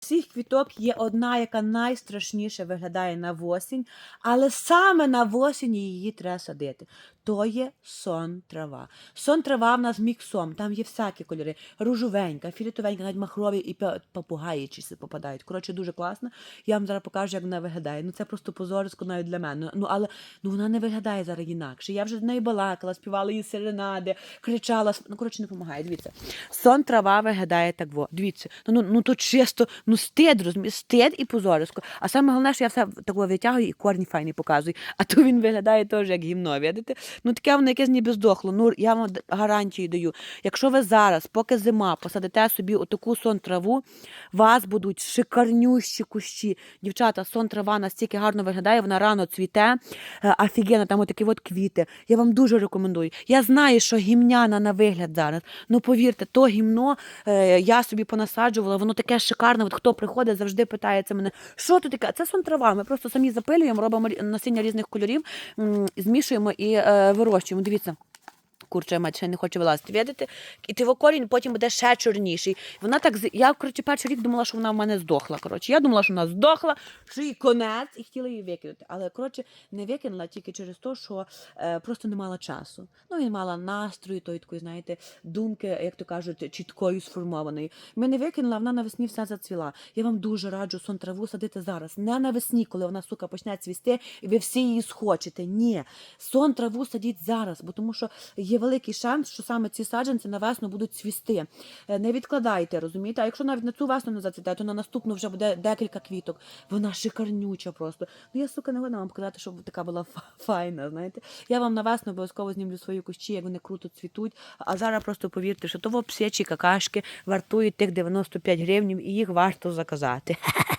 всіх квіток є одна, яка найстрашніше виглядає на осінь, але саме на осінь її треба садити. То є сон трава. Сон трава в нас міксом, там є всякі кольори. Ружовенька, філітовенька, навіть махрові і чисі попадають. Коротше, дуже класно. Я вам зараз покажу, як вона виглядає. Ну це просто позорисько навіть для мене. Ну але ну вона не виглядає зараз інакше. Я вже з нею балакала, співала її серенади, кричала. Ну коротше, не допомагає. Дивіться. Сон трава виглядає так. Во. Дивіться, ну, ну, ну то чисто, ну стид, розумієш, стид і позорисько. А саме головне, що я все такого витягую і корні файні показую. А то він виглядає теж як гімно, видите? Ну таке воно якесь ніби здохло. Ну я вам гарантію даю. Якщо ви зараз, поки зима, посадите собі отаку сон траву, вас будуть шикарнющі кущі. Дівчата, сон трава настільки гарно виглядає, вона рано цвіте, е, офігенно, там отакі от квіти. Я вам дуже рекомендую. Я знаю, що гімняна на вигляд зараз. Ну повірте, то гімно е, я собі понасаджувала, воно таке шикарне. Хто приходить, завжди питається мене, що тут таке? Це сон трава. Ми просто самі запилюємо, робимо насіння різних кольорів, змішуємо і е, вирощуємо. Дивіться. Курча мать не хоче вилазити. Видите? І ти корінь потім буде ще чорніший. Вона так я коротше, перший рік думала, що вона в мене здохла. Коротше, я думала, що вона здохла, що їй конець, і хотіла її викинути. Але коротше, не викинула тільки через те, що е, просто не мала часу. Ну, він мала настрою, тої такої, знаєте, думки, як то кажуть, чіткою сформованої. Ми не викинула, вона навесні все зацвіла. Я вам дуже раджу сон траву садити зараз. Не навесні, коли вона сука почне цвісти, і ви всі її схочете. Ні. Сон траву садіть зараз, бо тому що є великий шанс, що саме ці саджанці на весну будуть цвісти. Е, Не відкладайте, розумієте? А якщо навіть на цю весну не зацвітає, то на наступну вже буде декілька квіток. Вона шикарнюча просто. Ну я сука не годна вам показати, щоб така була фа- файна. Знаєте, я вам на весну обов'язково знімлю свої кущі, як вони круто цвітуть. А зараз просто повірте, що того псячі какашки вартують тих 95 гривень, і їх варто заказати.